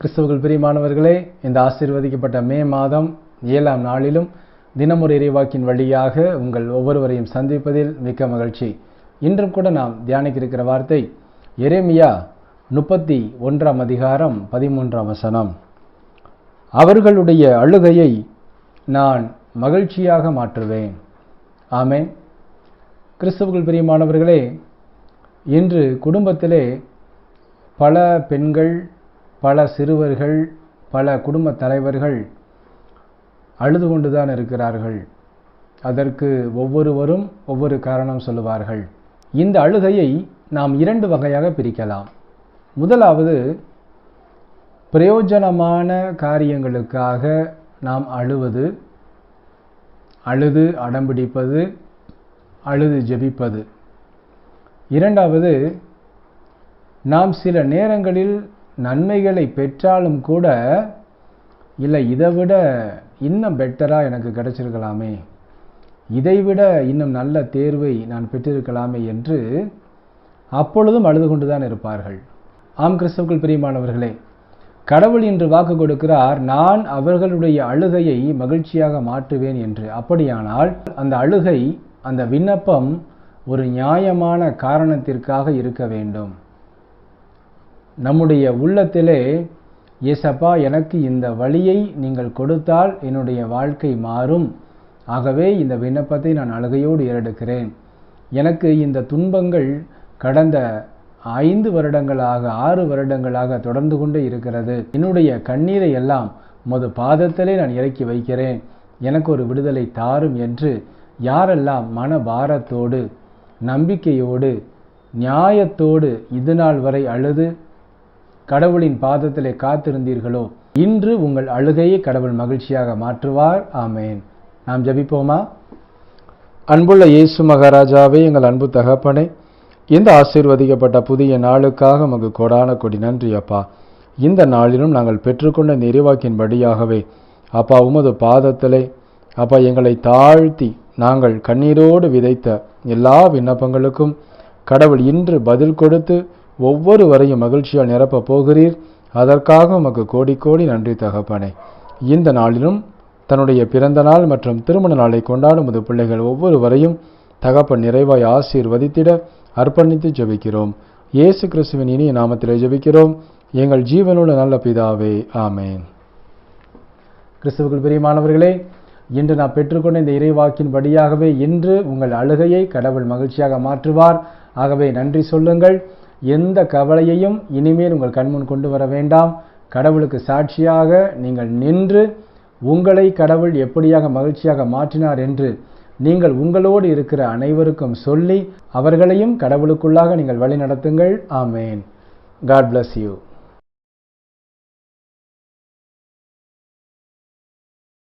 கிறிஸ்துவுக்குள் பிரியமானவர்களே இந்த ஆசீர்வதிக்கப்பட்ட மே மாதம் ஏழாம் நாளிலும் தினமொரு இறைவாக்கின் வழியாக உங்கள் ஒவ்வொருவரையும் சந்திப்பதில் மிக்க மகிழ்ச்சி. இன்றும் கூட நாம் தியானிக்க இருக்கிற வார்த்தை எரேமியா முப்பத்தி ஒன்றாம் அதிகாரம் பதிமூன்றாம் வசனம். அவர்களுடைய அழுகையை நான் மகிழ்ச்சியாக மாற்றுவேன். ஆமே கிறிஸ்தவர்கள் பிரியமானவர்களே இன்று குடும்பத்திலே பல பெண்கள் பல சிறுவர்கள் பல குடும்ப தலைவர்கள் அழுது கொண்டுதான் இருக்கிறார்கள். அதற்கு ஒவ்வொருவரும் ஒவ்வொரு காரணம் சொல்லுவார்கள். இந்த அழுகையை நாம் இரண்டு வகையாக பிரிக்கலாம். முதலாவது பிரயோஜனமான காரியங்களுக்காக நாம் அழுவது அழுது அடம்பிடிப்பது அழுது ஜெபிப்பது. இரண்டாவது நாம் சில நேரங்களில் நன்மைகளை பெற்றாலும் கூட இல்லை இதை விட இன்னும் பெட்டராக எனக்கு கிடைச்சிருக்கலாமே. இதைவிட இன்னும் நல்ல தேர்வை நான் பெற்றிருக்கலாமே என்று அப்பொழுதும் அழுது கொண்டுதான் இருப்பார்கள். ஆம் கிறிஸ்துவுக்குள் பிரியமானவர்களே கடவுள் இன்று வாக்கு கொடுக்கிறார் நான் அவர்களுடைய அழுகையை மகிழ்ச்சியாக மாற்றுவேன் என்று. அப்படியானால் அந்த அழுகை அந்த விண்ணப்பம் ஒரு நியாயமான காரணத்திற்காக இருக்க வேண்டும். நம்முடைய உள்ளத்திலே ஏசப்பா எனக்கு இந்த வழியை நீங்கள் கொடுத்தால் என்னுடைய வாழ்க்கை மாறும். ஆகவே இந்த விண்ணப்பத்தை நான் அழுகையோடு ஏறெடுக்கிறேன். எனக்கு இந்த துன்பங்கள் கடந்த ஐந்து வருடங்களாக ஆறு வருடங்களாக தொடர்ந்து கொண்டே இருக்கிறது. என்னுடைய கண்ணீரை எல்லாம் மது பாதத்திலே நான் இறக்கி வைக்கிறேன். எனக்கு ஒரு விடுதலை தாரும் என்று யாரெல்லாம் மன பாரத்தோடு நம்பிக்கையோடு நியாயத்தோடு இது நாள் வரை அழுது கடவுளின் பாதத்திலே காத்திருந்தீர்களோ? இன்று உங்கள் அழுகையை கடவுள் மகிழ்ச்சியாக மாற்றுவார். ஆமேன். நாம் ஜபிப்போமா? அன்புள்ள இயேசு மகாராஜாவே எங்கள் அன்பு தகப்பனே இந்த ஆசீர்வதிக்கப்பட்ட புதிய நாளுக்காக உமக்கு கொடான கொடி நன்றி அப்பா. இந்த நாளிலும் நாங்கள் பெற்றுக்கொண்ட நெறிவாக்கின்படியாகவே அப்பா உமது பாதத்திலே அப்பா எங்களை தாழ்த்தி நாங்கள் கண்ணீரோடு விதைத்த எல்லா விண்ணப்பங்களுக்கும் கடவுள் இன்று பதில் கொடுத்து ஒவ்வொருவரையும் மகிழ்ச்சியால் நிரப்பப் போகிறீர். அதற்காக உமக்கு கோடி கோடி நன்றி தகப்பனே. இந்த நாளிலும் தன்னுடைய பிறந்த நாள் மற்றும் திருமண நாளை கொண்டாடும் முது பிள்ளைகள் ஒவ்வொருவரையும் தகப்பன் நிறைவாய் ஆசீர்வதித்திட அர்ப்பணித்து ஜெபிக்கிறோம். இயேசு கிறிஸ்துவின் இனிய நாமத்திலே ஜெபிக்கிறோம். எங்கள் ஜீவனுள்ள நல்ல பிதாவே ஆமேன். கிறிஸ்துவுக்குள் பிரியமானவர்களே இன்று நான் பெற்றுக்கொண்ட இந்த இறைவாக்கின் படியாகவே இன்று உங்கள் அழுகையை கடவுள் மகிழ்ச்சியாக மாற்றுவார். ஆகவே நன்றி சொல்லுங்கள். எந்த கவலையையும் இனிமேல் உங்கள் கண்முன் கொண்டு வர வேண்டாம். கடவுளுக்கு சாட்சியாக நீங்கள் நின்று உங்களை கடவுள் எப்படியாக மகிழ்ச்சியாக மாற்றினார் என்று நீங்கள் உங்களோடு இருக்கிற அனைவருக்கும் சொல்லி அவர்களையும் கடவுளுக்குள்ளாக நீங்கள் வழி நடத்துங்கள் ஆமேன். God bless you